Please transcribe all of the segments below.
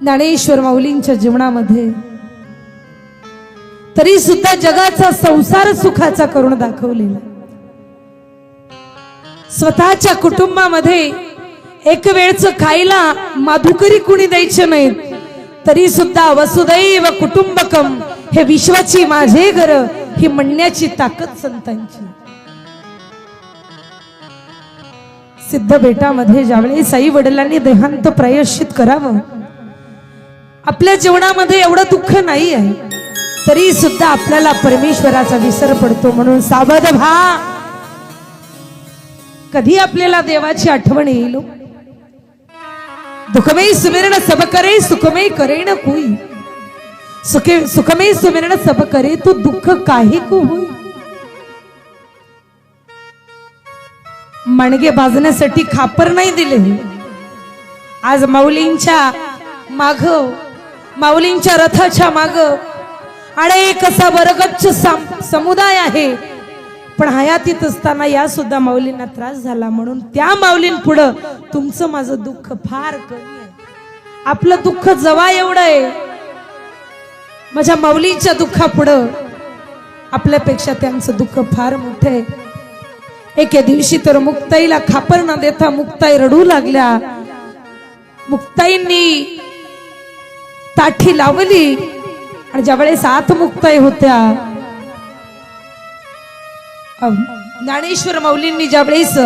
ज्ञानेश्वर माऊलींच्या जीवनामध्ये. तरी सुद्धा जगाचा संसार सुखाचा करून दाखवलेला. स्वतःच्या कुटुंबामध्ये एक वेळच खायला माधुकरी कुणी द्यायचे नाहीत. तरी सुद्धा वसुदैव कुटुंबकम हे विश्वाची माझे घर ही म्हणण्याची ताकद संतांची. सिद्ध बेटामध्ये ज्यावेळेस आई वडिलांनी देहांत प्रायश्चित करावं आपल्या जीवनामध्ये एवढं दुःख नाही आहे. तरी सुद्धा आपल्याला परमेश्वराचा विसर पडतो म्हणून सावध भा कधी आपल्याला देवाची आठवण येईल हो? दुखमयी सुमिरण सब करे सुखमयी करे न कोई. सुखे सुखमयी सुमिरण सब करे तू दुःख काही को होई. मणगे भाजण्यासाठी खापर नाही दिले. आज माऊलींच्या माघ माऊलींच्या रथाच्या माग अनेक असा बरगच्छ सम- समुदाय आहे. पण हयातीत असताना या सुद्धा माऊलींना त्रास झाला म्हणून त्या माऊलींपुढं तुमचं माझं दुःख फार कमी आहे. आपलं दुःख जवा एवढं आहे. माझ्या माऊलींच्या दुःखापुढं आपल्यापेक्षा त्यांचं दुःख फार मोठं आहे. एके दिवशी तर मुक्ताईला खापर न देता मुक्ताई रडू लागल्या. मुक्ताईंनी ताठी लावली. आणि ज्यावेळेस वेळेस मुक्ताई होत्या ज्ञानेश्वर ज्ञानेश्वर ज्या ज्यावेळेस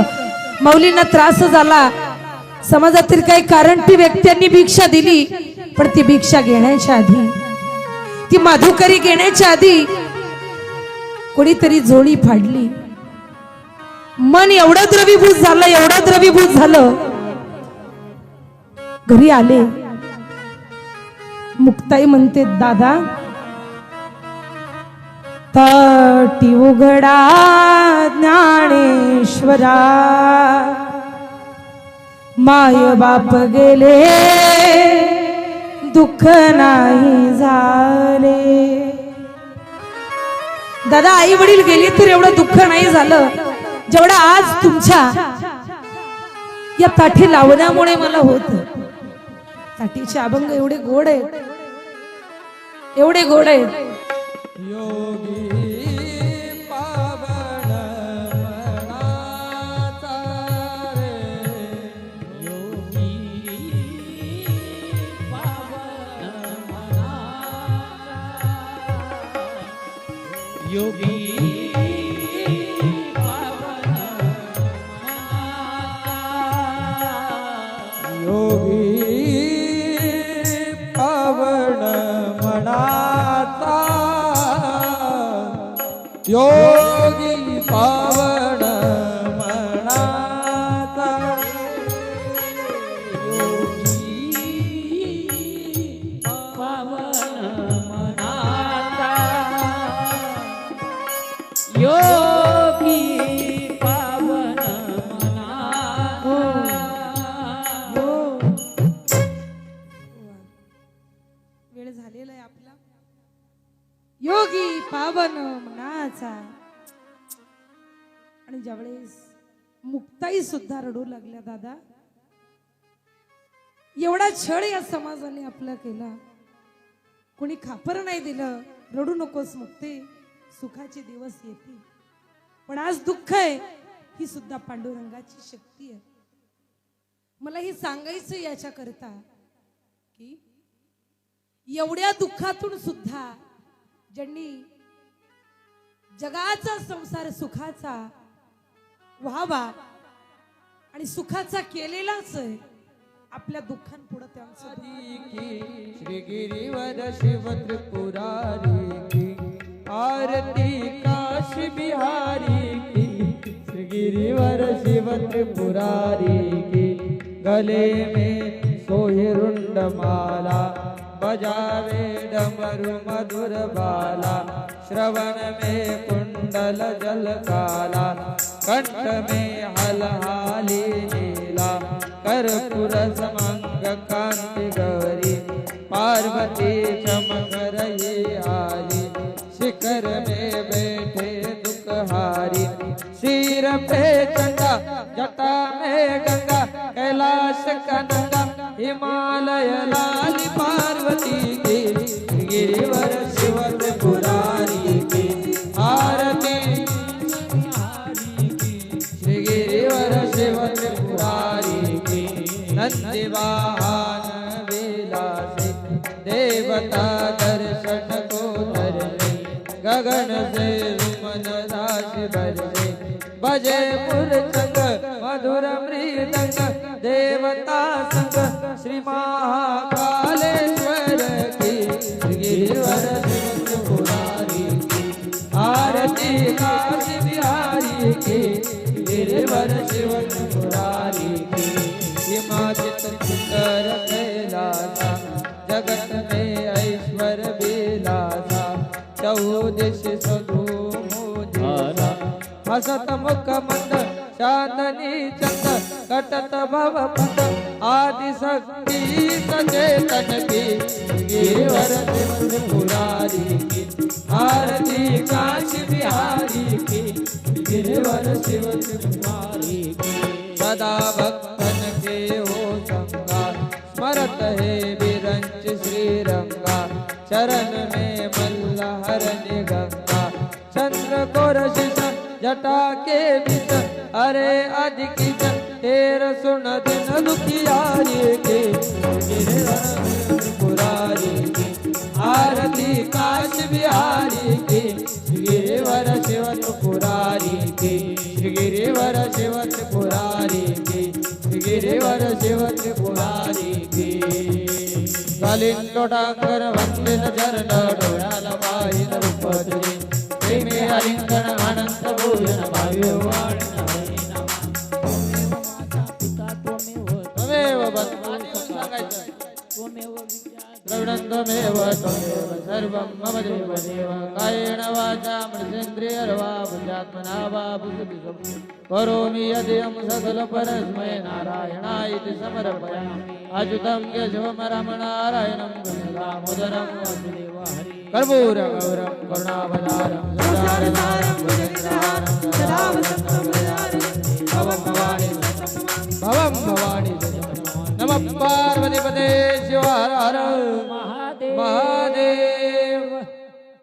मौलींना त्रास झाला समाजातील काही कारण ती व्यक्तींनी भिक्षा दिली पण ती भिक्षा घेण्याच्या आधी ती माधुकरी घेण्याच्या आधी कोणीतरी जोडी फाडली. मन एवढं द्रवीभूत झालं एवढं द्रवीभूत झालं. घरी आले. मुक्ताई म्हणते दादा तटी उघडा ज्ञानेश्वरा. माय बाप गेले दुःख नाही झाले. दादा आई वडील गेले तर एवढं दुःख नाही झालं. जेवढं आज तुमच्या या ताठी लावण्यामुळे मला होत. ताठीचे अभंग एवढे गोड आहेत. एवढे गोड आहेत. योगी योगी योगी पावन। योगी पावन मनाचा. आणि ज्यावेळेस मुक्ताई सुद्धा रडू लागल्या दादा. एवढा छळ या समाजाने आपला केला. कोणी खापर नाही दिलं. रडू नकोस मुक्ते. सुखाचे दिवस येतील. पण आज दुःख आहे. ही सुद्धा पांडुरंगाची शक्ती आहे. मला हे सांगायचं याच्याकरता की एवढ्या दुःखातून सुद्धा ज्यांनी जगाचा संसार सुखाचा व्हावा आणि सुखाचा केलेलाच आहे आपल्या दुःखांपुढे त्यांचं श्री गिरीवर शिव त्रिपुरारी आरती काश बिहारी की श्री गिरीवर शिव त्रिपुरारी की गले में सोहिरुंड माला बजावे डमरु मधुर बाला श्रवण में कुंडल जल काला कंठ में हलहाली नीला कर्पूर समंग कांति गौरी पार्वती चमक रही आली शिखर में बैठे दुखहारी सिर पे चंदा जटा में गंगा कैलाश का हिमालय लाल पार्वती के गिरीवर शिवत पुरारी के आरती श्री शिवत पुरारी के नंदिवाहन देवता दर्शन को धरले गगन से रुमन राशि चंग मधुर मृदंग देवता संग श्री महाकालेश्वर की गिरिवर पुरारी आरती काशी बिहारी की गिरिवर शिव पुरारी की हिमाचित सुंदर कैलासा जगत में ऐश्वर बेलासा चौदिश सदू मोदिला हसत मुख मन चांदनी चंद कटत भव पद आदि शक्ति सचेतन की गिरवर शिव पुरारी की आरती काशी बिहारी की गिरवर शिव कुमारी की। सदा जटा के बिच अरे अधिक तेर सुन दिन दुखियारी के गिरिवर पुरारी के आरती काश बिहारी के गिरिवर शिवत पुरारी के गिरिवर शिवत पुरारी के गिरिवर शिवत पुरारी के। कालीन लोटांगर वंदित चरण डोळ्याला पाहिन रूप तुझे प्रेमी अलिंगण अनंत त्वमेव सर्वं मम देव देव कायेन वाचा वा बुद्धिसं करोमि यदियं सकलपरस्मै नारायणाय समर्पयामि अच्युतं केशवमरमणारायणं दामोदरं वासुदेव हरि कर्पूरगौरं करुणावतारं सदारसारं भुजगहारं सदा भवं भवानी भवं भवानी नमः पार्वतीपते शिव हर हर महादेव